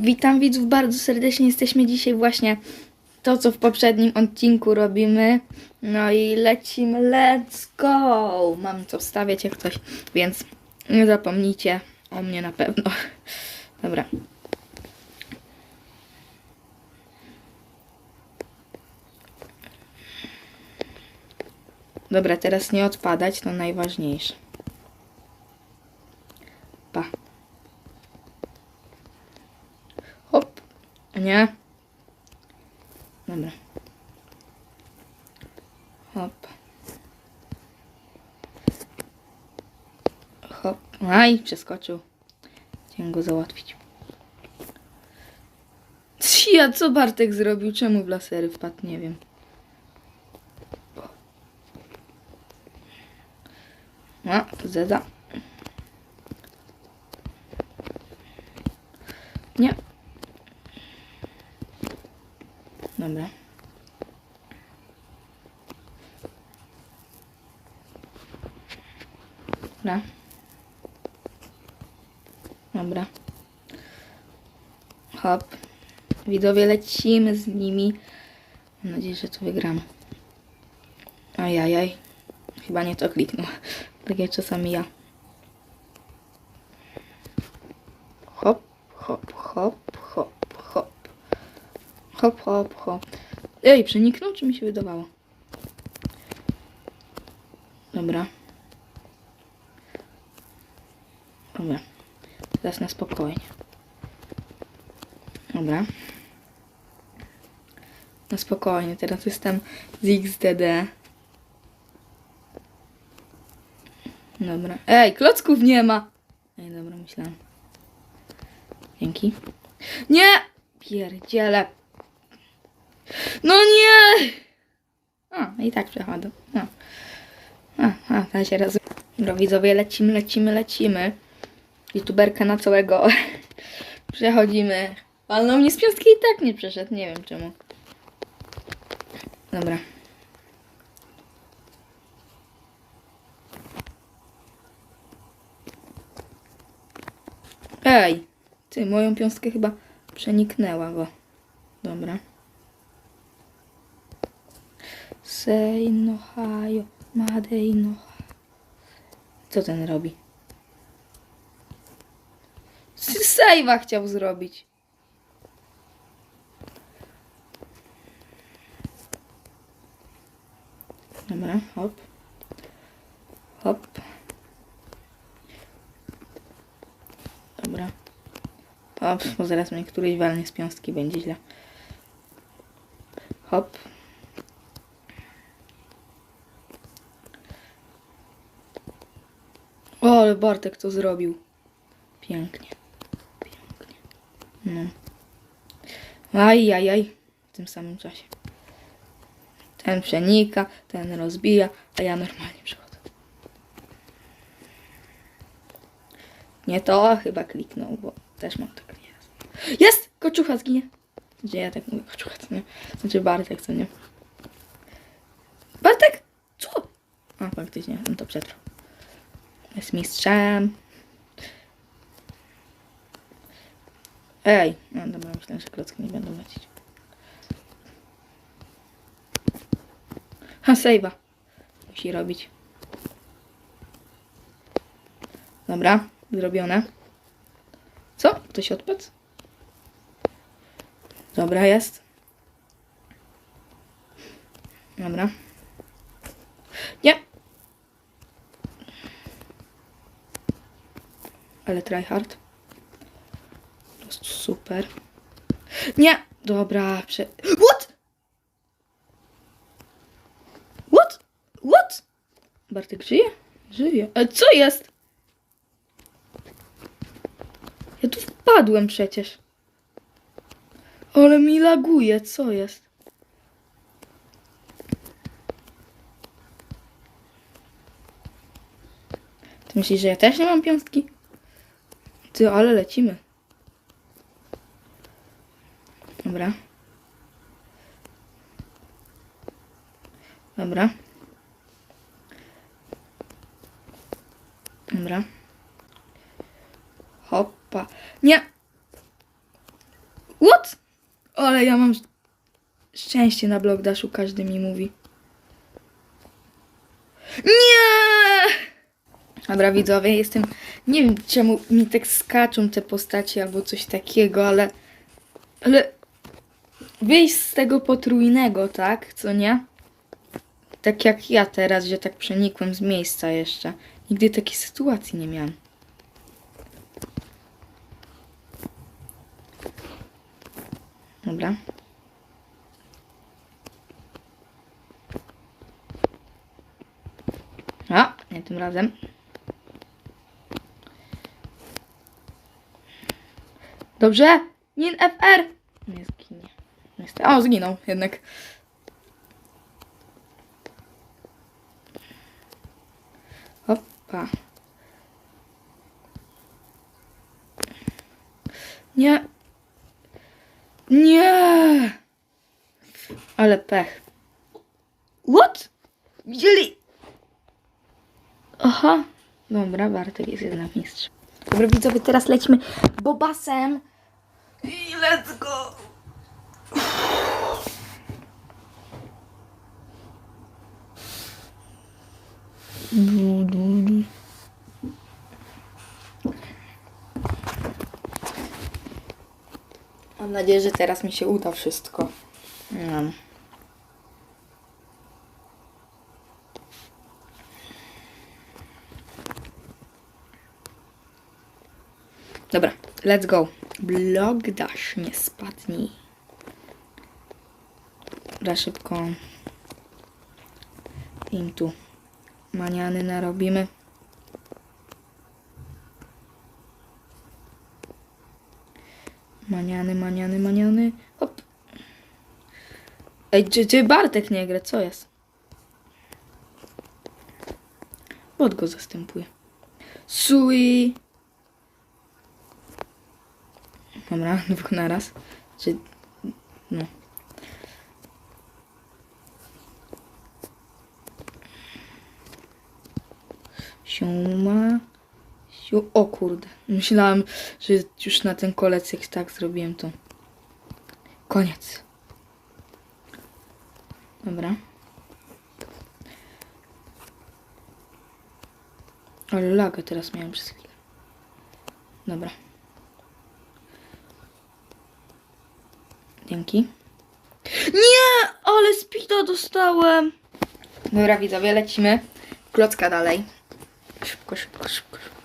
Witam widzów bardzo serdecznie. Jesteśmy dzisiaj właśnie to, co w poprzednim odcinku robimy. No i lecimy. Let's go! Mam co wstawiać jak coś, więc nie zapomnijcie o mnie na pewno. Dobra. Dobra, teraz nie odpadać, to najważniejsze. Pa. Hop. Nie. Dobra. Hop. Hop. Aj, przeskoczył. Chciałem go załatwić. Ja co Bartek zrobił? Czemu w lasery wpadł? Nie wiem. A, to zeza. Nie. Dobra. Dobra. Dobra. Hop. Widowie lecimy z nimi. Mam nadzieję, że to wygramy. Ajajaj. Chyba nie to kliknął. Tak jak czasami ja. Hop, hop, hop, hop, hop. Hop, hop, hop. Ej, przeniknął, czy mi się wydawało? Dobra. Dobra. Teraz na spokojnie. Dobra. Na spokojnie, teraz jestem z XDD. Dobra. Ej, klocków nie ma! Ej, dobra, myślałam. Dzięki. Nie! Pierdziele. No nie! A, i tak przechodzę. No. A, a, ta się raz. Dobra, widzowie, lecimy, lecimy, lecimy. YouTuberka na całego. Przechodzimy. Ale no mnie z piątki i tak nie przeszedł, nie wiem czemu. Dobra. Ej, ty, moją piąstkę chyba przeniknęła go. Dobra. Say no hayo, madej no Co ten robi? Sejwa chciał zrobić. Dobra, hop. Hop. Dobra. Pff, bo zaraz mnie któryś walnie z piąstki, będzie źle. Hop. O, ale Bartek to zrobił. Pięknie. Pięknie. No. Aj, aj, aj. W tym samym czasie. Ten przenika, ten rozbija, a ja normalnie przechodzę. Nie to, chyba kliknął, bo też mam tak jest. Jest! Koczucha zginie. Gdzie ja tak mówię? Koczucha, co nie? Znaczy Bartek, co nie? Bartek! Co? A, faktycznie, on to przetrwał. Jest mistrzem. Ej, no dobra, myślę, że klocki nie będą lecieć. Ha, save'a. Musi robić. Dobra, zrobione. Co? Ktoś odpadł? Dobra, jest. Dobra. Nie. Ale tryhard. Super. Nie! Dobra, prze... What? What? What? Bartek żyje? Żyje. Ale co jest? Ja tu wpadłem przecież. Ale mi laguje, co jest? Ty myślisz, że ja też nie mam piątki? Ty, ale lecimy. Dobra. Dobra. Dobra. Hoppa. Nie! What? Ale ja mam szczęście na blok daszu, każdy mi mówi. Nie! Dobra, widzowie, jestem. Nie wiem, czemu mi tak skaczą te postacie albo coś takiego, ale. Ale. Wyjść z tego potrójnego, tak? Co nie? Tak jak ja teraz, że tak przenikłem z miejsca jeszcze. Nigdy takiej sytuacji nie miałem. Dobra. A, nie tym razem. Dobrze? Nin FR! Nie zginie. O, zginął jednak. Hoppa. Nie. Nie! Ale pech. What? Widzieli? Aha. Dobra, Bartek jest jednak mistrz. Dobra, widzowie, teraz lecimy bobasem. I let's go! Nadzieję, że teraz mi się uda wszystko. Wiem. Dobra, let's go. Blog dash, nie spadnij. Dobra, szybko. Im tu maniany narobimy. Maniany, maniany, maniany. Hop. Ej, czy, czy Bartek nie gra? Co jest? Bot go zastępuje. Sui. Dobra, dwóch naraz. Czy... No. Siuma. Siu... O kurde. Myślałam, że już na ten kolec jak tak zrobiłem to. Koniec. Dobra. Ale lagę teraz miałem przez chwilę. Dobra. Dzięki. Nie! Ale speeda dostałem! Dobra, widzowie, lecimy. Klocka dalej. Szybko, szybko, szybko, szybko.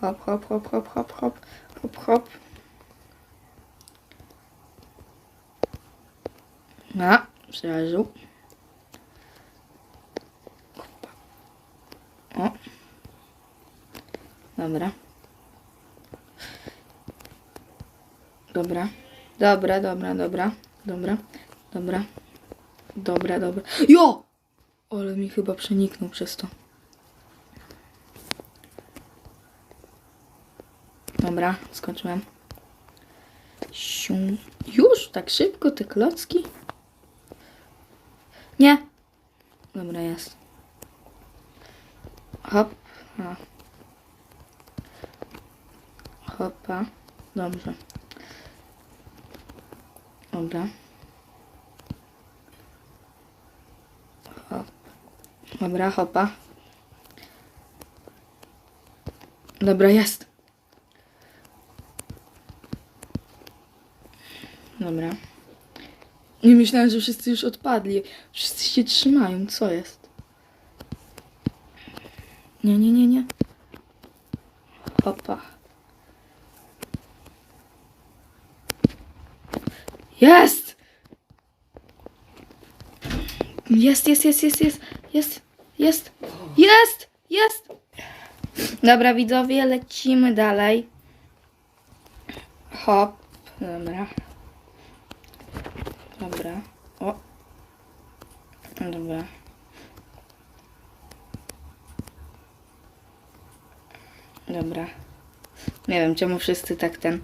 Hop, hop, hop, hop, hop, hop, hop, hop. A, przeżył. O. Dobra. Dobra. Dobra, dobra, dobra. Dobra. Dobra. Dobra, dobra. Jo! Ale mi chyba przeniknął przez to. Dobra, skończyłem. Siu. Już? Tak szybko te klocki? Nie. Dobra, jest. Hop. A. Hopa. Dobrze. Dobra. Hop. Dobra, hopa. Dobra, jest. Dobra. Nie myślałem, że wszyscy już odpadli. Wszyscy się trzymają. Co jest? Nie, nie, nie, nie. Hopa. Jest! Jest, jest, jest, jest, jest, jest, jest, jest, jest! Dobra, widzowie, lecimy dalej. Hop. Dobra. No dobra. Dobra. Nie wiem, czemu wszyscy tak ten...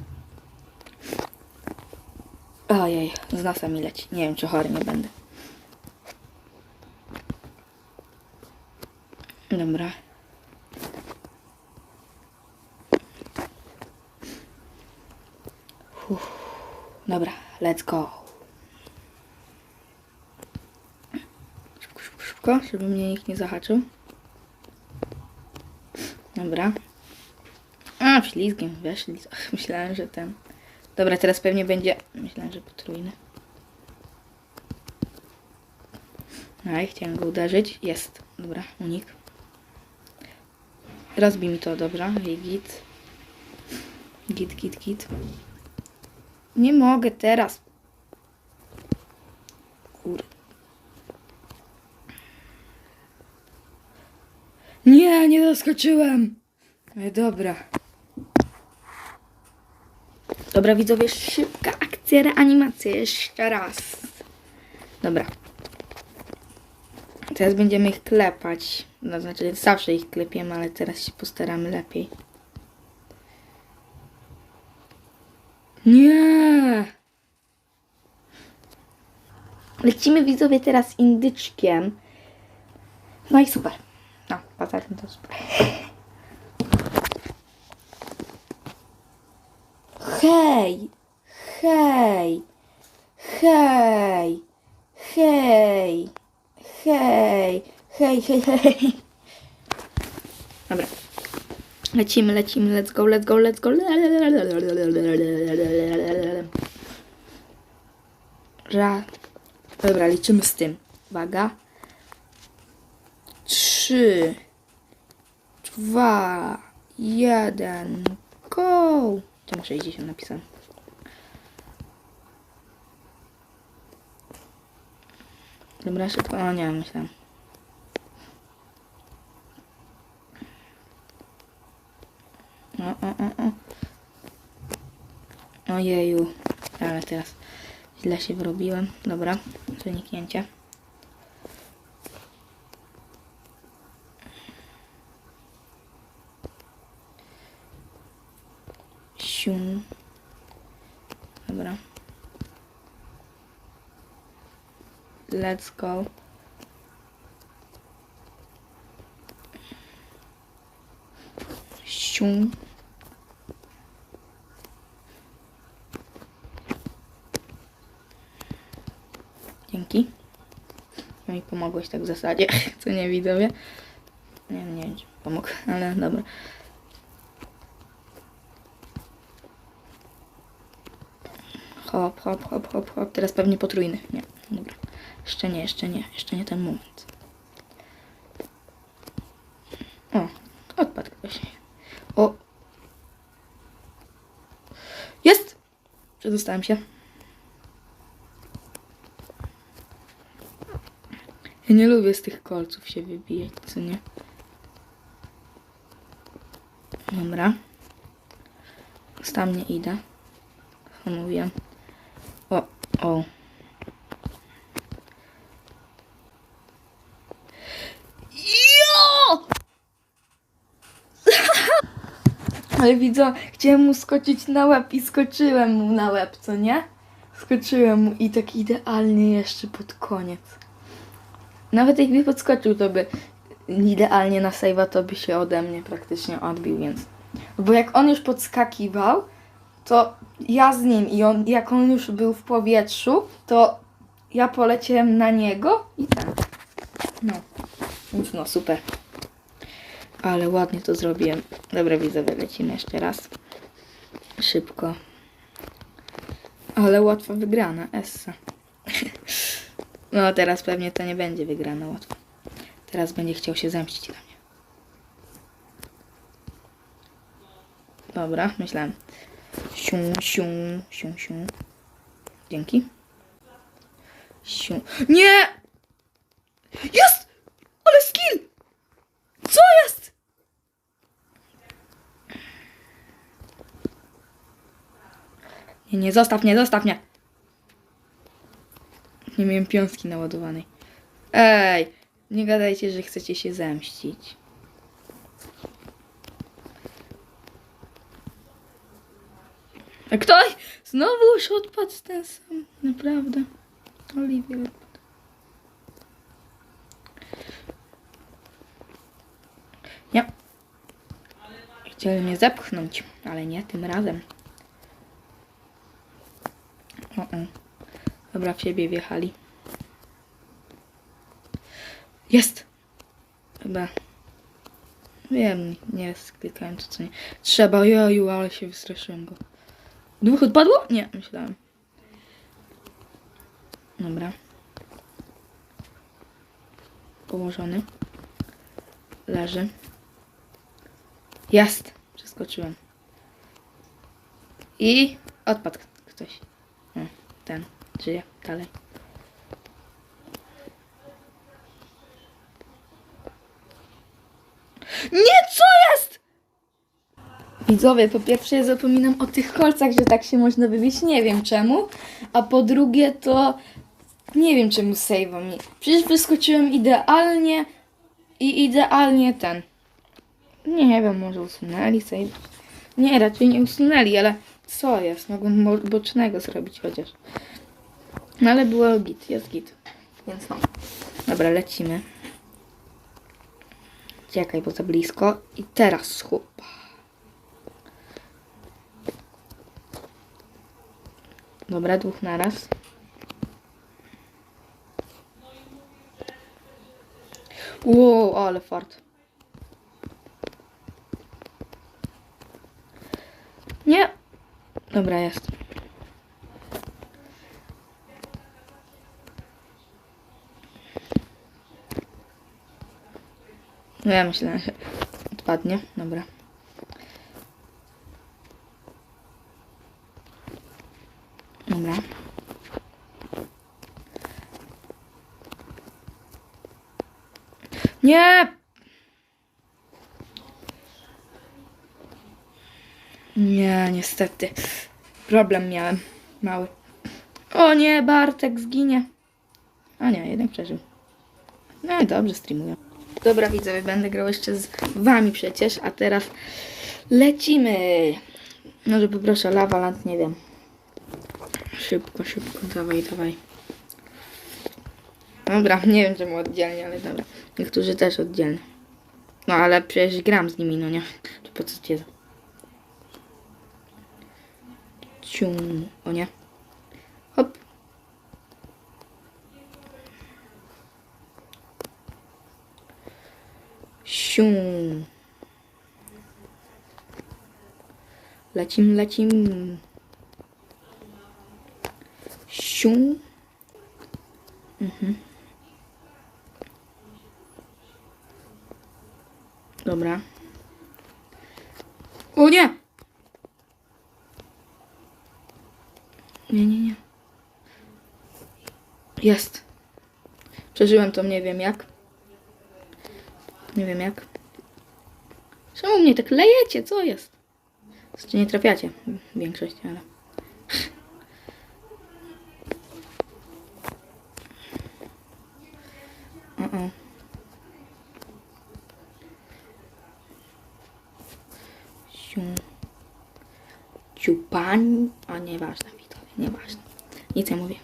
Ojej, z nosa mi leci. Nie wiem, czy chory nie będę. Dobra. Uff. Dobra, let's go. Szybko, żeby mnie nikt nie zahaczył. Dobra. A, ślizgiem, weszli. Ach, Myślałem, że ten. Dobra, teraz pewnie będzie. Myślałem, że potrójny. Aj, chciałem go uderzyć. Jest. Dobra, unik. Rozbij mi to, dobra. I git. Git, git, git. Nie mogę teraz. Kurde. Nie, doskoczyłem. No dobra. Dobra, widzowie, szybka akcja, reanimacja. Jeszcze raz. Dobra. Teraz będziemy ich klepać. No, znaczy, zawsze ich klepiemy, ale teraz się postaramy lepiej. Nie! Lecimy widzowie teraz indyczkiem. No i super. Tym to super. Hej! Hej! Hej! Hej! Hej! Hej, hej, hej! Dobra. Lecimy, lecimy, let's go, let's go, let's go. Ra. Dobra, liczymy z tym. Uwaga. Trzy, dwa, jeden, go! Czemu 60 napisałem? Dobra, szybko. O nie, myślałem. O, o, o, o. Ojeju. Ale teraz źle się wyrobiłem. Dobra, przeniknięcie. Sium. Dobra. Let's go. Sium. Dzięki. No mi pomogłeś tak w zasadzie, co nie widzowie. Nie, nie wiem, pomógł, ale dobra. Hop, hop, hop, hop, hop. Teraz pewnie potrójny. Nie, dobra. Jeszcze nie, jeszcze nie, jeszcze nie ten moment. O, odpadł ktoś. O. Jest! Przedostałem się. Ja nie lubię z tych kolców się wybijać, co nie? Dobra. Tam nie idę. Mówiłem? O. Jo! Ale widzę, chciałem mu skoczyć na łeb i skoczyłem mu na łeb, co nie? Skoczyłem mu i tak idealnie jeszcze pod koniec. Nawet jakby podskoczył, to by idealnie na save'a to by się ode mnie praktycznie odbił, więc... Bo jak on już podskakiwał, to ja z nim i on, jak on już był w powietrzu, to ja poleciałem na niego i tak. No, więc no super. Ale ładnie to zrobiłem. Dobra, widzowie, lecimy jeszcze raz. Szybko. Ale łatwa wygrana, Essa. No, teraz pewnie to nie będzie wygrana łatwo. Teraz będzie chciał się zemścić na mnie. Dobra, myślałem. Siu, siu, siu, siu. Dzięki. Siu. Nie! Jest! Ale skill! Co jest? Nie, nie, zostaw mnie, zostaw mnie. Nie miałem piątki naładowanej. Ej, nie gadajcie, że chcecie się zemścić. A ktoś znowu już odpadł ten sam. Naprawdę. Oliwier odpadł. Chcieli mnie zepchnąć, ale nie tym razem. O, o. Dobra, w siebie wjechali. Jest! Chyba. Wiem, nie sklikałem to co nie. Trzeba, joju, ale się wystraszyłem go. Dwóch odpadło? Nie, myślałem. Dobra. Położony. Leży. Jest! Przeskoczyłem. I odpadł ktoś. O, ten. Żyje. Dalej. Nie, co jest? Widzowie, po pierwsze ja zapominam o tych kolcach, że tak się można wybić, nie wiem czemu. A po drugie to nie wiem czemu save'a mi. Przecież wyskoczyłem idealnie i idealnie ten. Nie wiem, może usunęli save. Nie, raczej nie usunęli, ale co jest? Mogłem mo- bocznego zrobić chociaż. No ale było git, jest git. Więc no. Dobra, lecimy. Czekaj, bo za blisko. I teraz chłop. Dobra, dwóch naraz. Wow, ale fart. Nie. Dobra, jest. No ja myślałem, że odpadnie. Dobra. Dobra. Nie! Nie, niestety. Problem miałem. Mały. O nie, Bartek zginie. A nie, jednak przeżył. No i dobrze, streamuję. Dobra, widzowie, będę grał jeszcze z wami przecież, a teraz lecimy. Może poproszę Lavaland, nie wiem. Szybko, szybko, dawaj, dawaj. Dobra, nie wiem czemu oddzielnie, ale dobra. Niektórzy też oddzielnie. No ale przecież gram z nimi, no nie? To po co cię? Cium. O nie. Hop. Sium. Lecim, lecim. Sium. Mhm. Dobra. O nie! Nie, nie, nie. Jest. Przeżyłem to, nie wiem jak. Nie wiem jak. Czemu mnie tak lejecie? Co jest? Znaczy nie trafiacie. Większość, ale... O, o. Siu. Ciupań. A nieważne, widzowie, nieważne. Nic nie mówię.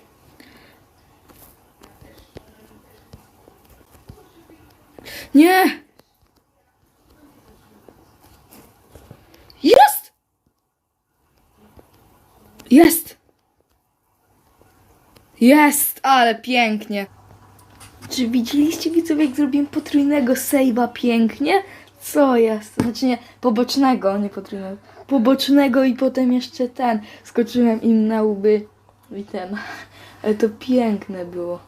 Nie! Jest! Jest! Jest! Ale pięknie. Czy widzieliście widzowie, jak zrobiłem potrójnego save'a pięknie? Co jest? Znaczy nie, pobocznego, nie potrójnego. Pobocznego i potem jeszcze ten. Skoczyłem im na łby ten. Ale to piękne było.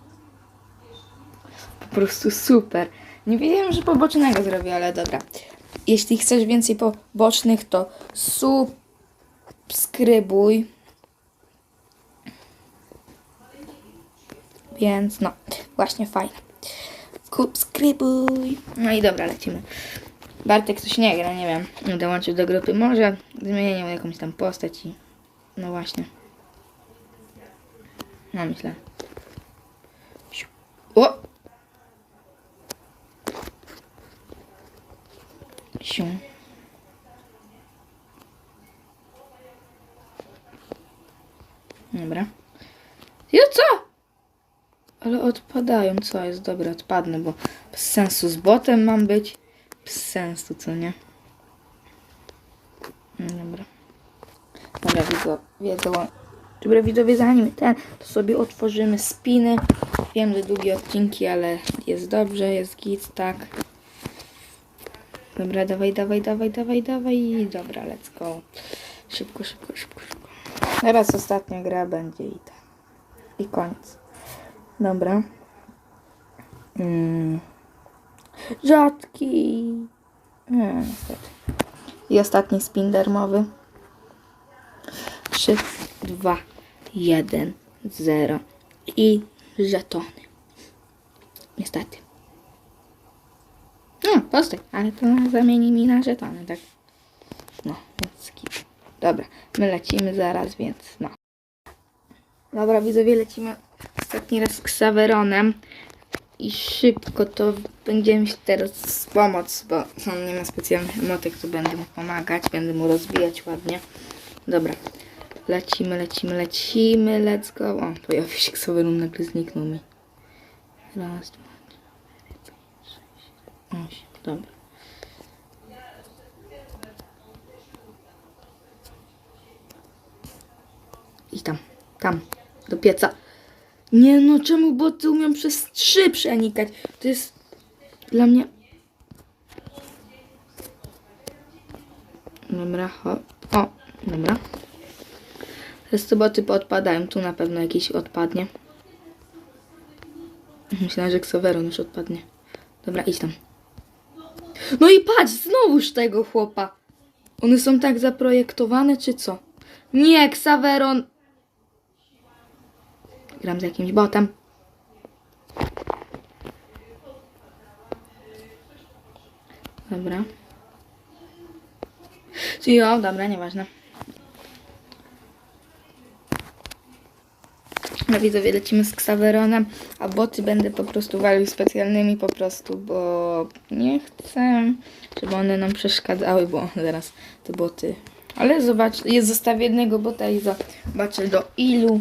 Po prostu super. Nie wiedziałem, że pobocznego zrobię, ale dobra. Jeśli chcesz więcej pobocznych, to subskrybuj. Więc no, właśnie fajne. Subskrybuj. No i dobra, lecimy. Bartek coś nie gra, nie wiem. Dołączył do grupy. Może zmienię jakąś tam postać i... No właśnie. No myślę. O! Siu. Dobra. Ja co? Ale odpadają, co jest? Dobra, odpadnę, bo bez sensu z botem mam być bez sensu, co nie? No dobra. Dobra, widzowie, wiedzą. Dobra, widzowie, zanim ten, to sobie otworzymy spiny. Wiem, że długie odcinki, ale jest dobrze, jest git, tak. Dobra, dawaj, dawaj, dawaj, dawaj, dawaj. Dobra, let's go. Szybko, szybko, szybko, szybko. Teraz ostatnia gra będzie i tak. I koniec. Dobra. Mm. Rzadki. Niestety. I ostatni spin darmowy. 3, 2, 1, 0. I żetony. Niestety. No, postaj, ale to zamieni mi na żetony, tak? No, więc skip. Dobra, my lecimy zaraz, więc no. Dobra, widzowie, lecimy ostatni raz z Xaveronem. I szybko to będziemy się teraz pomóc, bo on nie ma specjalnych emotek, to będę mu pomagać, będę mu rozwijać ładnie. Dobra, lecimy, lecimy, lecimy, let's go. O, pojawił się Xaveron, nagle zniknął mi. Raz, dwa, trzy, osiem, dobra. I tam, tam, do pieca. Nie no, czemu boty umią przez trzy przenikać? To jest dla mnie... Dobra, hop. O, dobra. Teraz te boty poodpadają. Tu na pewno jakiś odpadnie. Myślałem, że Xaveron już odpadnie. Dobra, idź tam. No i patrz, znowuż tego chłopa. One są tak zaprojektowane, czy co? Nie, Xaveron... Gram z jakimś botem. Dobra. Jo, dobra, nieważne. No widzowie, lecimy z Xaveronem, a boty będę po prostu walił specjalnymi po prostu, bo nie chcę, żeby one nam przeszkadzały, bo zaraz te boty... Ale zobacz, jest zostawię jednego bota i zobaczę do ilu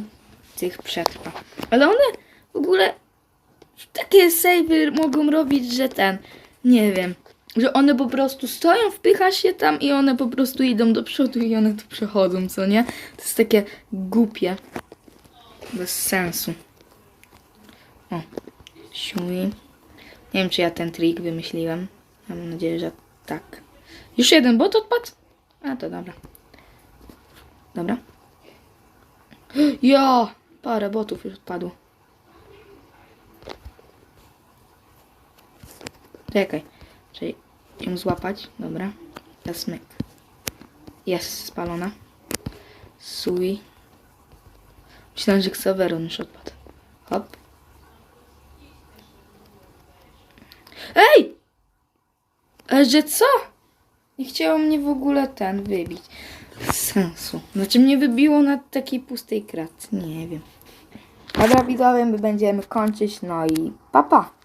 tych przetrwa. Ale one w ogóle takie savey mogą robić, że ten, nie wiem, że one po prostu stoją, wpychasz się tam i one po prostu idą do przodu i one tu przechodzą, co nie? To jest takie głupie. Bez sensu. O, siui. Nie wiem, czy ja ten trik wymyśliłem. Mam nadzieję, że tak. Już jeden bot odpadł? A, to dobra. Dobra. Ja! Parę botów już odpadło. Czekaj. Czyli ją złapać. Dobra. Ja smyk. Jest spalona. Sui. Myślałem, że Xaveron już odpadł. Hop. Ej! E, że co? Nie chciało mnie w ogóle ten wybić. Sensu. Znaczy mnie wybiło na takiej pustej kratce. Nie wiem. Dobra widzowie, my będziemy kończyć. No i papa. Pa.